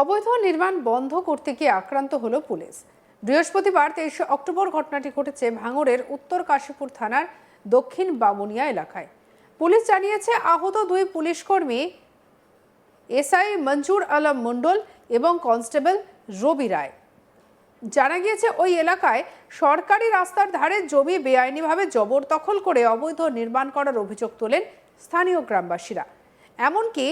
অবৈধ নির্মাণ বন্ধ করতে গিয়ে আক্রান্ত হলো পুলিশ। বৃহস্পতিবার তেইশে অক্টোবর ঘটনাটি ঘটেছে ভাঙড়ের উত্তর কাশীপুর থানার দক্ষিণ বামুনিয়া এলাকায়। পুলিশ জানিয়েছে, আহত দুই পুলিশকর্মী এসআই মঞ্জুর আলম মণ্ডল এবং কনস্টেবল রবি রায়। জানা গিয়েছে, ওই এলাকায় সরকারি রাস্তার ধারে জমি বেআইনিভাবে জবরদখল করে অবৈধ নির্মাণ করার অভিযোগ তোলেন স্থানীয় গ্রামবাসীরা। এমনকি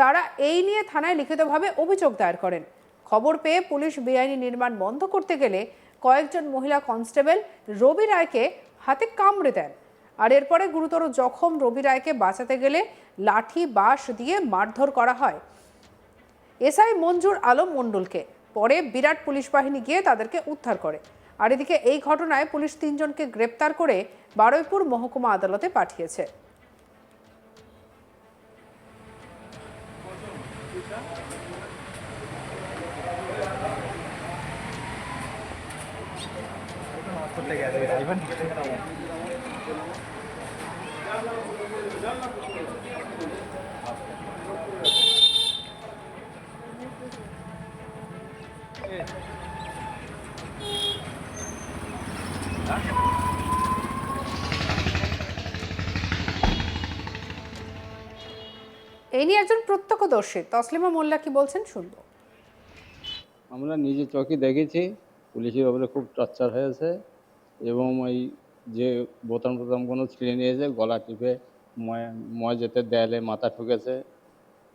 তারা এই নিয়ে থানায় লিখিতভাবে অভিযোগ দায়ের করেন। খবর পেয়ে পুলিশ বেআইনি নির্মাণ বন্ধ করতে গেলে কয়েকজন মহিলা কনস্টেবল রবি রায়কে হাতে কামড়ে দেন। আর এরপরে গুরুতর জখম রবি রায়কে বাঁচাতে গেলে লাঠি, বাঁশ দিয়ে মারধর করা হয়। এসআই মঞ্জুর আলম মণ্ডলকে। পরে বিরাট পুলিশ বাহিনী গিয়ে তাদেরকে উদ্ধার করে। আর এদিকে এই ঘটনায় পুলিশ তিনজনকে গ্রেপ্তার করে বারুইপুর মহকুমা আদালতে পাঠিয়েছে। Yeah. এই নিয়ে একজন প্রত্যক্ষদর্শী তসলিমা মোল্লা কি বলছেন শুনব। আমরা নিজে চোখে দেখেছি পুলিশের ওপরে খুব টর্চার হয়েছে এবং ওই যে বোতাম টোতামগুলো ছিঁড়ে নিয়েছে গলা টিপে ময়- মসজিদের দেয়ালে মাথা ঠুকেছে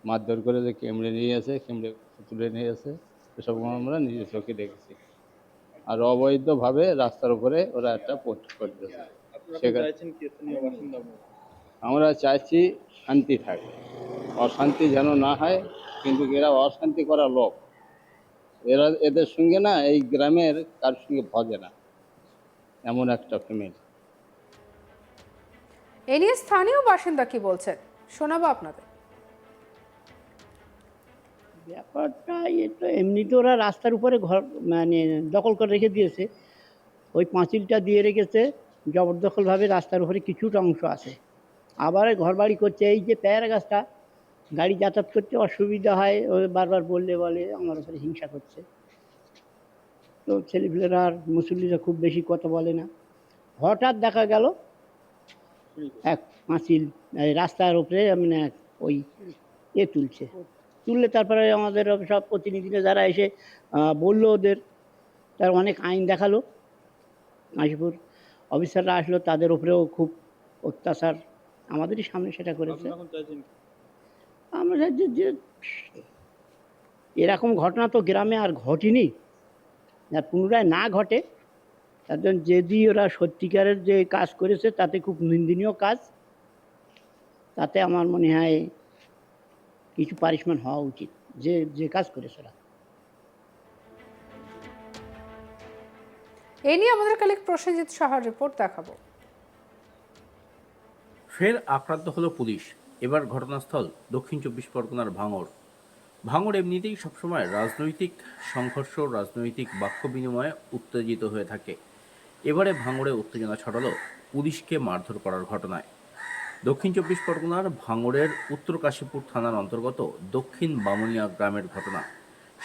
মারধর করে যে কেমড়ে নিয়ে নিয়েছে কেমড়ে তুলে নিয়েছে এসব আমরা নিজের চোখে দেখেছি। আর অবৈধভাবে রাস্তার উপরে ওরা একটা পোস্ট করতেছে। সেখানে আমরা চাইছি শান্তি থাকে। অশান্তি যেন না হয় কিন্তু এরা অশান্তি করা লোক। এরা এদের সঙ্গে না এই গ্রামের কার সঙ্গে ভজে না। এমন একটা ফ্যামিলি এ নিয়ে স্থানীয় বাসিন্দা কি বলছেন? শোনাবো আপনাদের। ব্যাপারটা এ তো এমনিতে ওরা রাস্তার উপরে ঘর মানে দখল করে রেখে দিয়েছে। ওই পাঁচিলটা দিয়ে রেখেছে। জবরদখলভাবে রাস্তার উপরে কিছুটা অংশ আছে। আবার ঘর বাড়ি করছে, এই যে পেয়ারা গাছটা, গাড়ি যাতায়াত করতে অসুবিধা হয়, ও বারবার বললে বলে, আমার উপরে হিংসা করছে। তো ছেলেপিলেরা আর মুসল্লিরা খুব বেশি কথা বলে না। হঠাৎ দেখা গেল, এক পাঁচিল রাস্তার উপরে মানে ওই এ তুলছে। তুললে তারপরে আমাদের সব প্রতিনিধিরা যারা এসে বলল ওদের, তার অনেক আইন দেখাল। কাশীপুর অফিসাররা আসলো, তাদের উপরেও খুব অত্যাচার আমাদেরই সামনে সেটা করেছে। আমরা চাইছি যে এরকম ঘটনা তো গ্রামে আর ঘটেনি। আর পুনরায় না ঘটে তার জন্য যদি ওরা সত্যিকারের যে কাজ করেছে তাতে খুব নিন্দনীয় কাজ। তাতে আমার মনে হয় কিছু পারিশমান হওয়া উচিত যে যে কাজ করেছে ওরা। এ নিয়ে আমাদের কালিক প্রসেনজিৎ সাহার রিপোর্ট দেখাবো। ফের আক্রান্ত হলো পুলিশ। এবার ঘটনাস্থল দক্ষিণ চব্বিশ পরগনার ভাঙড়। ভাঙড় এমনিতেই সবসময় রাজনৈতিক সংঘর্ষ, রাজনৈতিক বাক্য বিনিময়ে উত্তেজিত হয়ে থাকে। এবারে ভাঙড়ে উত্তেজনা ছড়ালো পুলিশকে মারধর করার ঘটনায়। দক্ষিণ চব্বিশ পরগনার ভাঙড়ের উত্তর কাশীপুর থানার অন্তর্গত দক্ষিণ বামুনিয়া গ্রামের ঘটনা।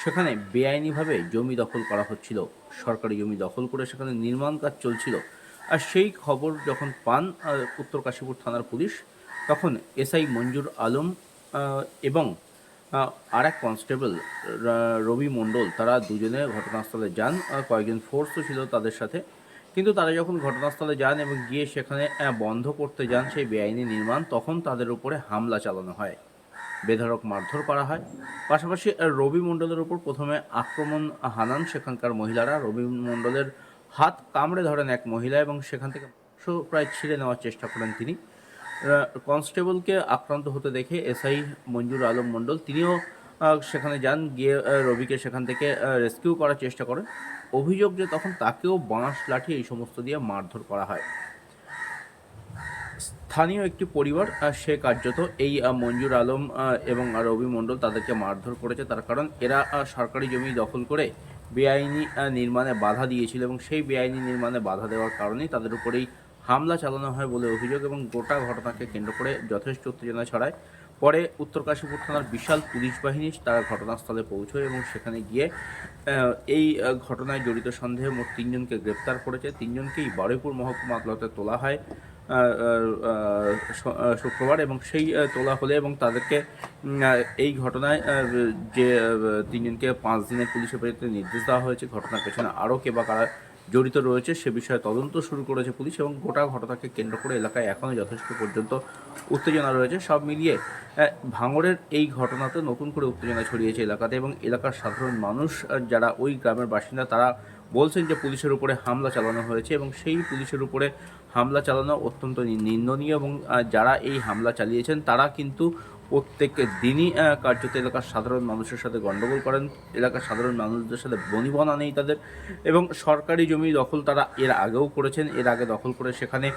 সেখানে বেআইনিভাবে জমি দখল করা হচ্ছিল। সরকারি জমি দখল করে সেখানে নির্মাণ কাজ চলছিল। আর সেই খবর যখন পান উত্তর কাশীপুর থানার পুলিশ, তখন এসআই মঞ্জুর আলম এবং আর এক কনস্টেবল রবি মণ্ডল, তারা দুজনে ঘটনাস্থলে যান। কয়েকজন ফোর্সও ছিল তাদের সাথে। কিন্তু তারা যখন ঘটনাস্থলে যান এবং গিয়ে সেখানে বন্ধ করতে যান সেই বেআইনি নির্মাণ, তখন তাদের উপরে হামলা চালানো হয়। বেধড়ক মারধর করা হয়। পাশাপাশি রবি মণ্ডলের উপর প্রথমে আক্রমণ হানান। সেখানকার মহিলারা রবি মণ্ডলের হাত কামড়ে ধরেন এক মহিলা এবং সেখান থেকে প্রায় ছিঁড়ে নেওয়ার চেষ্টা করেন তিনি। কনস্টেবলকে আক্রান্ত হতে দেখে এসআই মঞ্জুর আলম মণ্ডল তিনিও সেখানে যান, গিয়ে রবিকে সেখান থেকে রেস্কিউ করার চেষ্টা করেন। অভিযোগ যে তখন তাকেও বাঁশ লাঠি এই সমস্ত দিয়ে মারধর করা হয়। স্থানীয় একটি পরিবার সে কার্যত এই মঞ্জুর আলম এবং রবি মণ্ডল তাদেরকে মারধর করেছে। তার কারণ এরা সরকারি জমি দখল করে বেআইনি নির্মাণে বাধা দিয়েছিল এবং সেই বেআইনি নির্মাণে বাধা দেওয়ার কারণেই তাদের উপরেই হামলা চালানো হয় বলে অভিযোগ এবং গোটা ঘটনাকে কেন্দ্র করে যথেষ্ট উত্তেজনা ছড়ায়। পরে উত্তর কাশীপুর থানার বিশাল পুলিশ বাহিনী তারা ঘটনাস্থলে পৌঁছয় এবং সেখানে গিয়ে এই ঘটনায় জড়িত সন্দেহে মোট তিনজনকে গ্রেপ্তার করেছে। তিনজনকেই বারুইপুর মহকুমা আদালতে তোলা হয়। শুক্রবার এবং সেই তোলা হলে এবং তাদেরকে এই ঘটনায় যে তিনজনকে পাঁচ দিনের পুলিশ হেফাজতে নির্দেশ দেওয়া হয়েছে, ঘটনার পেছনে আরও কে বা কারা জড়িত রয়েছে, সে বিষয়ে তদন্ত শুরু করেছে পুলিশ এবং গোটা ঘটনাকে কেন্দ্র করে এলাকায় এখনও যথেষ্ট পর্যন্ত উত্তেজনা রয়েছে। সব মিলিয়ে ভাঙড়ের এই ঘটনাতে নতুন করে উত্তেজনা ছড়িয়েছে এলাকাতে এবং এলাকার সাধারণ মানুষ যারা ওই গ্রামের বাসিন্দা, তারা বলছেন যে পুলিশের উপরে হামলা চালানো হয়েছে এবং সেই পুলিশের উপরে হামলা চালানো অত্যন্ত নিন্দনীয় এবং যারা এই হামলা চালিয়েছেন, তারা কিন্তু প্রত্যেক দিনই কার্যত এলাকার সাধারণ মানুষের সাথে গণ্ডগোল করেন। এলাকার সাধারণ মানুষদের সাথে বনিবনা নেই তাদের। এবং সরকারি জমি দখল তারা এর আগেও করেছেন। এর আগে দখল করে সেখানে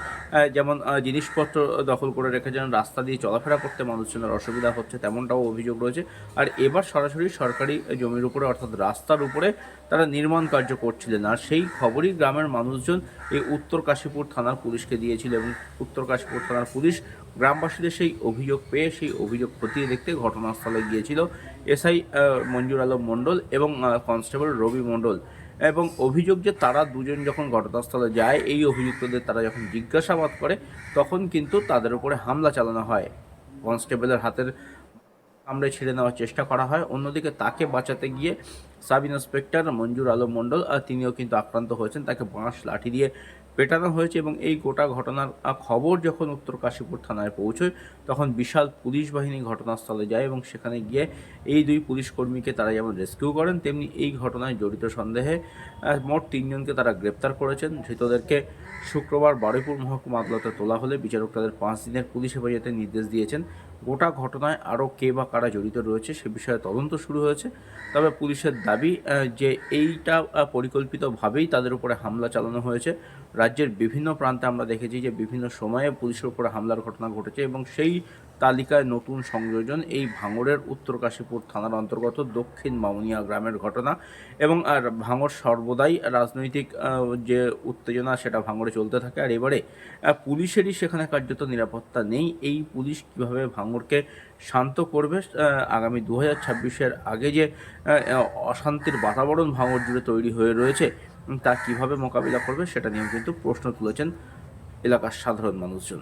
যেমন জিনিসপত্র দখল করে রেখেছেন। রাস্তা দিয়ে চলাফেরা করতে মানুষজনের অসুবিধা হচ্ছে তেমনটাও অভিযোগ রয়েছে। আর এবার সরাসরি সরকারি জমির উপরে, অর্থাৎ রাস্তার উপরে, তারা নির্মাণ কার্য করছিলেন। আর সেই খবরই গ্রামের মানুষজন এই উত্তর কাশীপুর থানার পুলিশকে দিয়েছিল। এবং উত্তর কাশীপুর থানার পুলিশ গ্রামবাসীদের সেই অভিযোগ পেয়ে, সেই অভিযোগ খতিয়ে দেখতে ঘটনাস্থলে গিয়েছিল এসআই মঞ্জুর আলম মণ্ডল এবং কনস্টেবল রবি মণ্ডল। এবং অভিযোগ যে তারা দুজন যখন ঘটনাস্থলে যায়, এই অভিযুক্তদের তারা যখন জিজ্ঞাসাবাদ করে, তখন কিন্তু তাদের উপরে হামলা চালানো হয়। কনস্টেবলের হাতের কামড়ে ছেড়ে নেওয়ার চেষ্টা করা হয়। অন্যদিকে তাকে বাঁচাতে গিয়ে সাব ইন্সপেক্টর মঞ্জুর আলম মণ্ডল তিনিও কিন্তু আক্রান্ত হয়েছেন। তাকে বাঁশ, লাঠি দিয়ে পেটানো হয়েছে এবং এই গোটা ঘটনার খবর যখন উত্তর কাশীপুর থানায় পৌঁছয়, তখন বিশাল পুলিশ বাহিনী ঘটনাস্থলে যায় এবং সেখানে গিয়ে এই দুই পুলিশ কর্মীকে তারা যেমন রেস্কিউ করেন, তেমনি এই ঘটনায় জড়িত সন্দেহে মোট তিনজনকে তারা গ্রেপ্তার করেছেন। ধৃতদেরকে শুক্রবার বারুইপুর মহকুমা আদালতে তোলা হলে বিচারক তাদের পাঁচ দিনের পুলিশ হেফাজতে নির্দেশ দিয়েছেন। গোটা ঘটনায় আরও কে বা কারা জড়িত রয়েছে সে বিষয়ে তদন্ত শুরু হয়েছে। তবে পুলিশের দাবি যে এইটা পরিকল্পিতভাবেই তাদের উপরে হামলা চালানো হয়েছে। রাজ্যের বিভিন্ন প্রান্তে আমরা দেখেছি যে বিভিন্ন সময়ে পুলিশের উপরে হামলার ঘটনা ঘটেছে এবং সেই তালিকায় নতুন সংযোজন, এই ভাঙড়ের উত্তর কাশীপুর থানার অন্তর্গত দক্ষিণ মামুনিয়া গ্রামের ঘটনা এবং আর ভাঙড় সর্বদাই রাজনৈতিক যে উত্তেজনা সেটা ভাঙড়ে চলতে থাকে। আর এবারে পুলিশেরই সেখানে কার্যত নিরাপত্তা নেই। এই পুলিশ কীভাবে ভাঙড়কে শান্ত করবে আগামী দু হাজার আগে যে অশান্তির বাতাবরণ ভাঙড় জুড়ে তৈরি হয়ে রয়েছে, তা কীভাবে মোকাবিলা করবে সেটা নিয়েও কিন্তু প্রশ্ন তুলেছেন এলাকার সাধারণ মানুষজন।